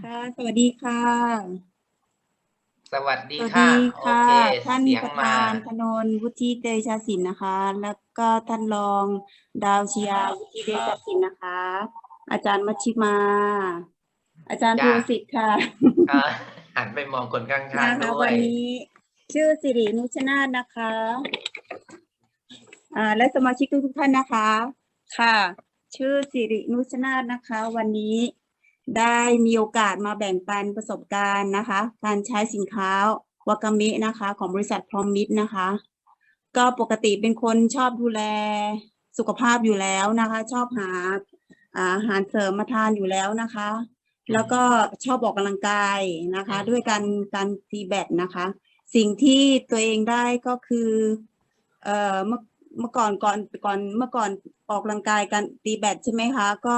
ค่ะ สวัสดีค่ะ สวัสดีสวัสค่ะดีโอค่ะเคท่านเสียงประมาธานธนนวุฒิเดชศิลป์นะคะ แล้วก็ท่านรองดาวเชียร์วุฒิเดชศิลป์นะคะ อาจารย์มัชชิมา อาจารย์จ้ะภูสิทธิ์ค่ะค่ะหันไปมองคนข้างนะๆคะด้ววัยนนี้ชื่อสิรินุชนาธนะคะอ่าและสมาชิกทุกๆท่านนะคะ ค่ะ ชื่อสิรินุชนาธนะคะ วันนี้ ได้มีโอกาสมาแบ่งปันประสบการณ์นะคะ การใช้สินค้าวากามินะคะ ของบริษัทพรอมมิตรนะคะ ก็ปกติเป็นคนชอบดูแลสุขภาพอยู่แล้วนะคะ ชอบหาอาอาหารเสริมมาทานอยู่แล้วนะคะ แล้วก็ชอบออกกำลังกายนะคะอืมด้วยการการตีแบดนะคะ สิ่งที่ตัวเองได้ก็คือเอ่อเมื่อเมื่อก่อนก่อนก่อนเมื่อก่อนออกกำลังกายกันตีแบดใช่ไหมคะ ก็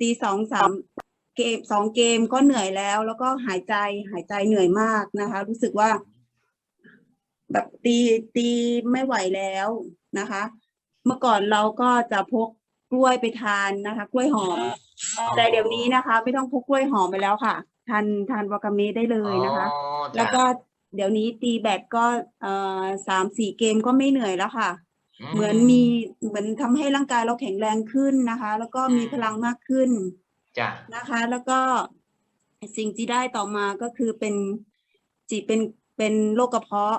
ตีสองสาม เกมสองเกมก็เหนื่อยแล้ว แล้วก็หายใจหายใจเหนื่อยมากนะคะ รู้สึกว่า แบบตีตีไม่ไหวแล้วนะคะ เมื่อก่อนเราก็จะพกกล้วยไปทานนะคะ กล้วยหอม แต่เดี๋ยวนี้นะคะ ไม่ต้องพกกล้วยหอมไปแล้วค่ะทานทานวากาเมะได้เลยนะคะ อ๋อแล้วก็เดี๋ยวนี้ตีแบดก็เอ่อสามสี่เกมก็ไม่เหนื่อยแล้วค่ะจ้ะเหมือนมีเหมือนทำให้ร่างกายเราแข็งแรงขึ้นนะคะ แล้วก็มีพลังมากขึ้น จ้ะนะคะ แล้วก็สิ่งที่ได้ต่อมาก็คือเป็นจีเป็นเป็นโรคกระเพาะ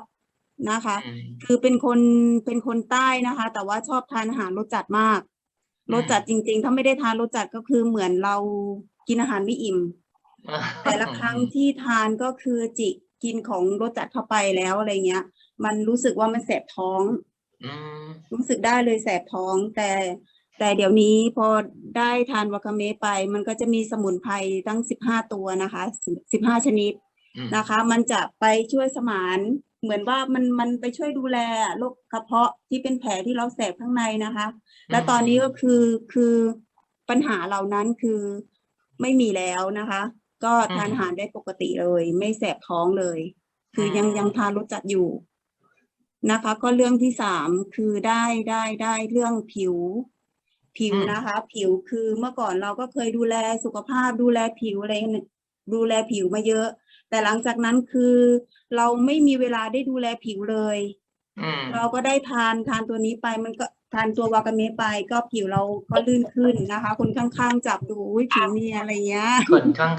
นะคะอืมคือเป็นคนเป็นคนใต้นะคะ แต่ว่าชอบทานอาหารรสจัดมากอืมรสจัดจริง ๆ ถ้าไม่ได้ทานรสจัดก็คือเหมือนเรากินอาหารไม่อิ่ม แต่ละครั้งที่ทานก็คือจิกินของรสจัดเข้าไปแล้วอะไรเงี้ย มันรู้สึกว่ามันแสบท้องอืมรู้สึกได้เลยแสบท้อง แต่ แต่เดี๋ยวนี้พอได้ทานวากาเมะไป มันก็จะมีสมุนไพรตั้งสิบห้าตัวนะคะสิบห้าชนิดอืมนะคะ มันจะไปช่วยสมานเหมือนว่ามันมันไปช่วยดูแลโรคกระเพาะที่เป็นแผลที่เราแสบข้างในนะคะ และตอนนี้ก็คือคือปัญหาเหล่านั้นคือไม่มีแล้วนะคะ ก็ทานอาหารได้ปกติเลย ไม่แสบท้องเลย คือยังยังทานรสจัดอยู่นะคะ ก็เรื่องที่สามคือได้ได้ได้เรื่องผิว ผิวอืมนะคะ ผิวคือเมื่อก่อนเราก็เคยดูแลสุขภาพดูแลผิวอะไรเนี่ยดูแลผิวมาเยอะ แต่หลังจากนั้นคือเราไม่มีเวลาได้ดูแลผิวเลยอืมเราก็ได้ทานทานตัวนี้ไปมันก็ทานตัววากาเมะไปก็ผิวเราก็ลื่นขึ้นนะคะ คนข้างๆจับดูอุ้ยผิวเนียนอะไรเงี้ยคนข้า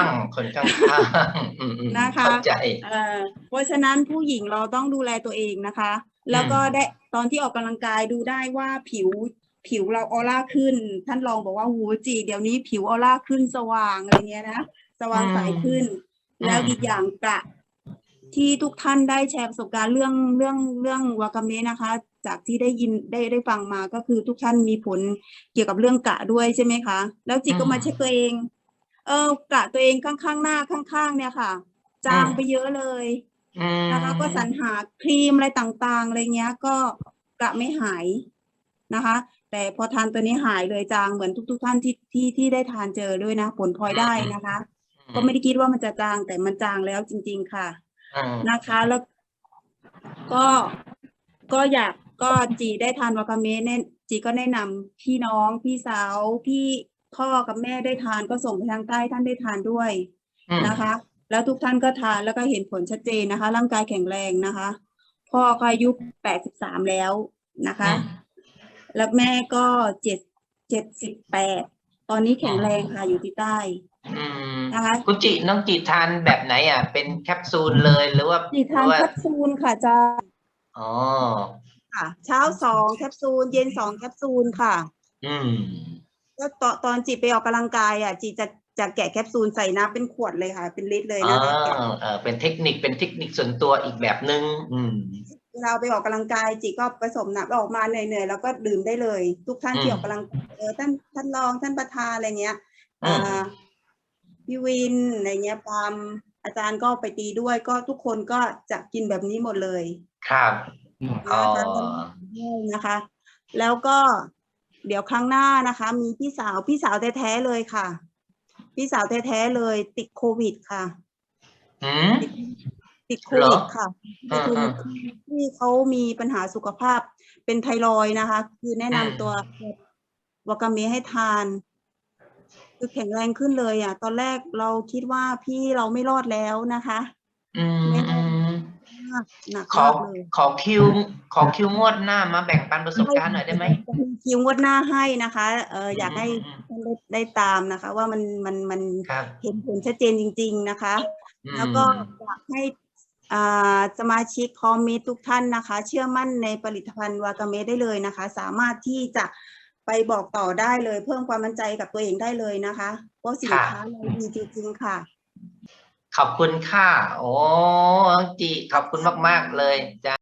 งๆคนข้างๆอืมอืมนะคะเข้าใจเอ่อเพราะฉะนั้นผู้หญิงเราต้องดูแลตัวเองนะคะ แล้วก็ได้ตอนที่ออกกำลังกายดูได้ว่าผิว ผิวเราออร่าขึ้น ท่านรองบอกว่าหูจีเดี๋ยวนี้ผิวออร่าขึ้นสว่างอะไรเงี้ยนะสว่างใสขึ้น แล้วอีกอย่างกระที่ทุกท่านได้แชร์ประสบการณ์เรื่องเรื่องเรื่องวากาเมะนะคะ จากที่ได้ยินได้ได้ฟังมาก็คือทุกท่านมีผลเกี่ยวกับเรื่องกระด้วยใช่ไหมคะ แล้วจิก็อืมมาเช็คตัวเอง เออกระตัวเองข้างๆหน้าข้าง ๆ เนี่ยค่ะ จางอืมไปเยอะเลยอืมนะคะก็สรรหาครีมอะไรต่างๆอะไรเงี้ย ก็กระไม่หายนะคะ แต่พอทานตัวนี้หายเลยจางเหมือนทุก ๆ ท่านที่ที่ที่ได้ทานเจอด้วยนะผลพลอยได้นะคะ ก็ไม่ได้คิดว่ามันจะจางแต่มันจางแล้วจริง ๆ ค่ะอืมนะคะแล้วก็ก็อยากก็จีได้ทานวากาเมะเนี่ยจีก็แนะนำพี่น้องพี่สาวพี่พ่อกับแม่ได้ทานก็ส่งไปทางใต้ท่านได้ทานด้วยอืมนะคะ แล้วทุกท่านก็ทานแล้วก็เห็นผลชัดเจนนะคะ ร่างกายแข็งแรงนะคะ พ่อก็อายุแปดสิบสามแล้วนะคะ แล้วแม่ก็เจ็ดเจ็ดสิบแปดตอนนี้แข็งแรงค่ะอยู่ที่ใต้อืมนะคะคุณจิน้องจิทานแบบไหนอะ เป็นแคปซูลเลยหรือว่าจีทานหรือว่าแคปซูลค่ะอาจารย์อ๋อ ค่ะ เช้าสองแคปซูล เย็นสองแคปซูลค่ะ อืมก็ตอนตอนจีไปออกกำลังกายอะจีจะจะแกะแคปซูลใส่น้ำเป็นขวดเลยค่ะ เป็นลิตรเลยอ่นะแล้วแกะาเออเป็นเทคนิคเป็นเทคนิคส่วนตัวอีกแบบหนึ่งอืม เวลาไปออกกำลังกายจีก็ผสมน้ำออกมาเหนื่อยๆแล้วก็ดื่มได้เลย ทุกท่านอืมที่ออกกำลังเออท่านท่านรองท่านประธานอะไรเงี้ยอืมอ่าพี่วินอะไรเงี้ยปาล์มอาจารย์ก็ไปตีด้วยก็ทุกคนก็จะกินแบบนี้หมดเลย ครับอ๋อนะคะ แล้วก็เดี๋ยวครั้งหน้านะคะ มีพี่สาวพี่สาวแท้ๆเลยค่ะ พี่สาวแท้ๆเลย ติดโควิดค่ะอืม ติดโคเหรวิอดค่ะอ่าคืออ่าที่เขามีปัญหาสุขภาพเป็นไทรอยด์นะคะ คือแนะนำอืมตัววากาเมะให้ทาน คือแข็งแรงขึ้นเลยอะ ตอนแรกเราคิดว่าพี่เราไม่รอดแล้วนะคะอืมไม่อืมมากหนักขอมากเลยขอคิว ขอคิวงวดหน้ามาแบ่งปันประสบการณ์หน่อยได้ไหมจะมีคิวงวดหน้าให้นะคะเอออยากให้อืมท่านได้ได้ตามนะคะ ว่ามันมันมันครับเห็นผลชัดเจนจริง ๆนะคะอืมแล้วก็อยากให้อ่า สมาชิกคอมมิตทุกท่านนะคะ เชื่อมั่นในผลิตภัณฑ์วากาเมะได้เลยนะคะ สามารถที่จะไปบอกต่อได้เลย เพิ่มความมั่นใจกับตัวเองได้เลยนะคะเพราะสินค้าเราดีจริงๆค่ะ ขอบคุณค่ะ โอ้น้องจีขอบคุณมาก ๆ เลยจ้า